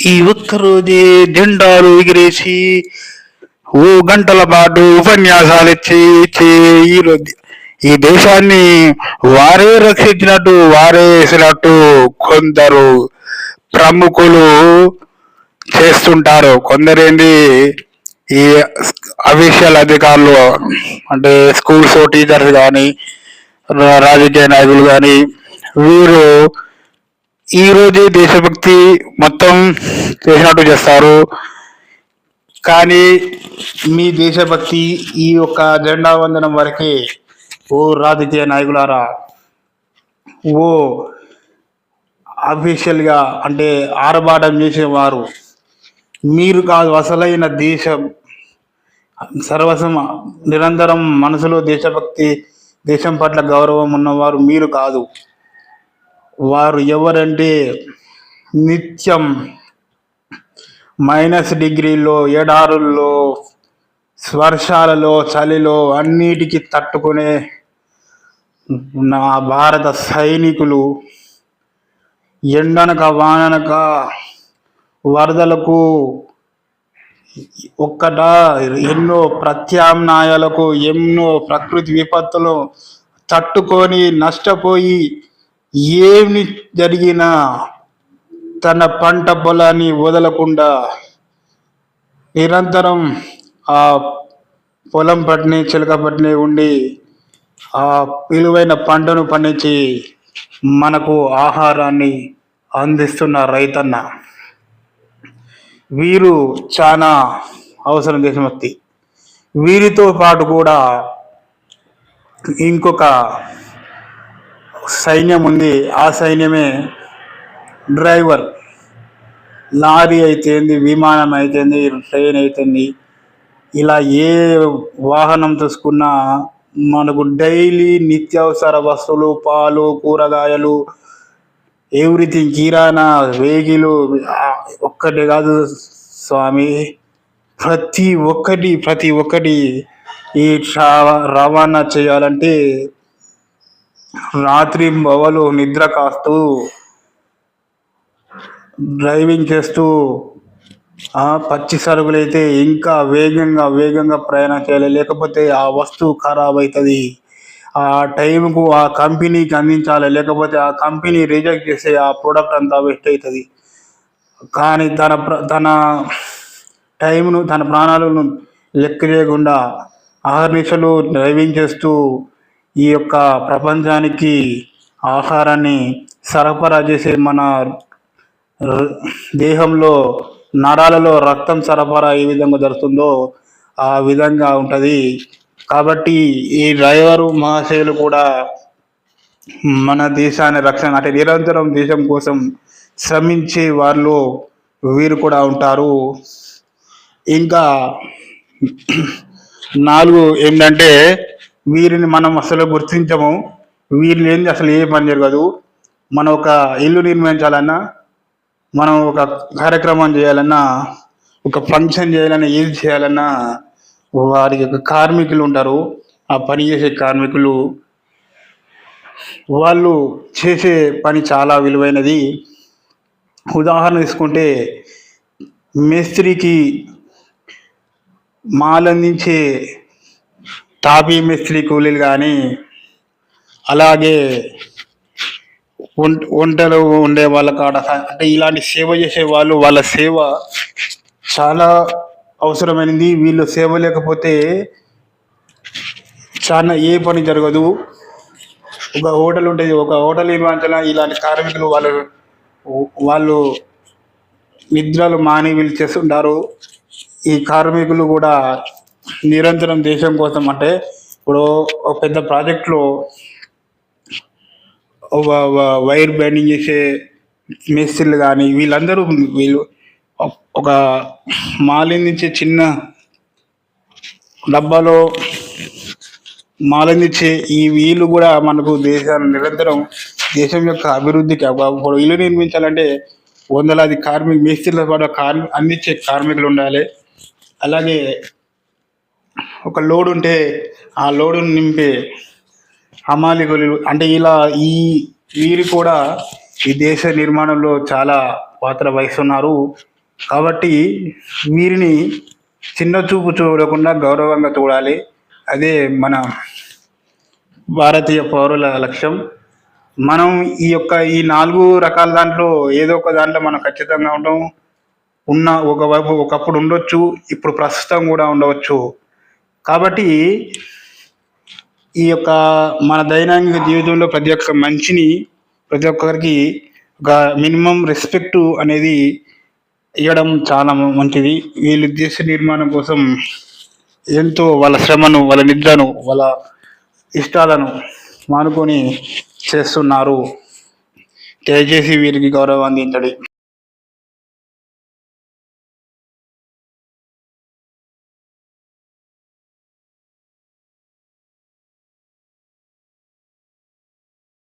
ఈ ఒక్కరోజే జెండాలు ఎగిరేసి ఓ గంటల పాటు ఉపన్యాసాలు ఇచ్చి ఇచ్చి ఈ ఈ దేశాన్ని వారే రక్షించినట్టు వారే వేసినట్టు కొందరు ప్రముఖులు చేస్తుంటారు. కొందరేంది ఈ అఫీషియల్ అధికారులు అంటే స్కూల్స్ టీచర్స్ కానీ రాజకీయ నాయకులు కానీ వీరు ఈ రోజే దేశభక్తి మొత్తం చేసినట్టు చేస్తారు. కానీ మీ దేశభక్తి ఈ యొక్క జెండా వందనం వరకే ఓ రాజకీయ నాయకులారా ఓ అఫీషియల్గా అంటే ఆరబాటం చేసేవారు. మీరు కాదు అసలైన దేశం. సర్వసం నిరంతరం మనసులో దేశభక్తి దేశం పట్ల గౌరవం ఉన్నవారు మీరు కాదు. వారు ఎవరంటే నిత్యం మైనస్ డిగ్రీలో ఎడారుల్లో వర్షాలలో చలిలో అన్నిటికీ తట్టుకునే నా భారత సైనికులు ఎండనక వాననక వరదలకు ఒక్కట ఎన్నో ప్రత్యామ్నాయాలకు ఎన్నో ప్రకృతి విపత్తులు తట్టుకొని నష్టపోయి ఏమి జరిగినా తన పంట పొలాన్ని వదలకుండా నిరంతరం ఆ పొలం పట్ని చిలక పట్ని ఉండి ఆ విలువైన పంటను పండించి మనకు ఆహారాన్ని అందిస్తున్న రైతన్న. వీరు చాలా అవసరం దేశభక్తి వీరితో పాటు కూడా ఇంకొక సైన్యం ఉంది. ఆ సైన్యమే డ్రైవర్. లారీ అయితేంది విమానం అయితేంది ట్రైన్ అయితేంది. ఇలా ఏ వాహనం తీసుకున్నా మనకు డైలీ నిత్యావసర వస్తువులు పాలు కూరగాయలు ఎవ్రీథింగ్ కిరాణా వేగిలు ఒక్కటి కాదు స్వామి. ప్రతి ఒక్కటి ప్రతి ఒక్కటి ఈ రవాణా చేయాలంటే రాత్రి బవలు నిద్ర కాస్తూ డ్రైవింగ్ చేస్తూ ఆ పచ్చి సరుకులు అయితే ఇంకా వేగంగా వేగంగా ప్రయాణం చేయాలి. లేకపోతే ఆ వస్తువు ఖరాబ్ అవుతుంది ఆ టైంకు ఆ కంపెనీకి అందించాలి. లేకపోతే ఆ కంపెనీ రిజెక్ట్ చేసే ఆ ప్రోడక్ట్ అంతా వేస్ట్ అవుతుంది కానీ తన ప్ర- తన టైంను తన ప్రాణాలను లెక్క చేయకుండా ఆహర్నిశలు డ్రైవింగ్ చేస్తూ ఈ యొక్క ప్రపంచానికి ఆహారాన్ని సరఫరా చేసే మన దేహంలో నరాలలో రక్తం సరఫరా ఏ విధంగా జరుగుతుందో ఆ విధంగా ఉంటుంది. కాబట్టి ఈ డ్రైవరు మహాశయులు కూడా మన దేశాన్ని రక్షణ అంటే నిరంతరం దేశం కోసం శ్రమించే వాళ్ళు వీరు కూడా ఉంటారు. ఇంకా నాలుగు ఏంటంటే వీరిని మనం అసలు గుర్తించము. వీరిని ఏంది అసలు ఏ పని జరగదు. మనం ఒక ఇల్లు నిర్మించాలన్నా మనం ఒక కార్యక్రమం చేయాలన్నా ఒక ఫంక్షన్ చేయాలన్నా ఏది చేయాలన్నా వారి యొక్క కార్మికులు ఉంటారు. ఆ పని చేసే కార్మికులు వాళ్ళు చేసే పని చాలా విలువైనది. ఉదాహరణ తీసుకుంటే మేస్త్రికి మాలందించే తాపీ మిస్త్రీ కూలీలు కానీ అలాగే వంట వంటలు ఉండే వాళ్ళ కాడ అంటే ఇలాంటి సేవ చేసే వాళ్ళు వాళ్ళ సేవ చాలా అవసరమైనది. వీళ్ళు సేవ లేకపోతే చాలా ఏ పని జరగదు. ఒక హోటల్ ఉంటుంది ఒక హోటల్ నిర్వహించాల ఇలాంటి కార్మికులు వాళ్ళు వాళ్ళు నిద్రలు మాని వీళ్ళు చేస్తుంటారు. ఈ కార్మికులు కూడా నిరంతరం దేశం కోసం అంటే ఇప్పుడు ఒక పెద్ద ప్రాజెక్ట్లో వైర్ బైండింగ్ చేసే మేస్త్రీలు కానీ వీళ్ళందరూ వీళ్ళు ఒక- మాలిందించే చిన్న డబ్బాలో మాలందించే ఈ వీళ్ళు కూడా మనకు దేశాన్ని నిరంతరం దేశం యొక్క అభివృద్ధికి ఒక ఇల్లు నిర్మించాలంటే వందలాది కార్మిక మేస్త్రీల పాటు కార్మి అందించే కార్మికులు ఉండాలి. అలాగే ఒక లోడ్ ఉంటే ఆ లోడును నింపే హమాలికులు అంటే ఇలా ఈ వీరు కూడా ఈ దేశ నిర్మాణంలో చాలా పాత్ర వహిస్తున్నారు. కాబట్టి వీరిని చిన్న చూపు చూడకుండా గౌరవంగా చూడాలి. అదే మన భారతీయ పౌరుల లక్ష్యం. మనం ఈ యొక్క ఈ నాలుగు రకాల దాంట్లో ఏదో ఒక దాంట్లో మనం ఖచ్చితంగా ఉంటాం. ఉన్న ఒకవైపు ఒకప్పుడు ఉండొచ్చు ఇప్పుడు ప్రస్తుతం కూడా ఉండవచ్చు. కాబట్టి ఈ యొక్క మన దైనందిక జీవితంలో ప్రతి ఒక్క మంచిని ప్రతి ఒక్కరికి ఒక మినిమం రెస్పెక్ట్ అనేది ఇవ్వడం చాలా మంచిది. వీళ్ళు దేశ నిర్మాణం కోసం ఎంతో వాళ్ళ శ్రమను వాళ్ళ నిద్రను వాళ్ళ ఇష్టాలను మానుకొని చేస్తున్నారు. దయచేసి వీరికి గౌరవం అందించండి.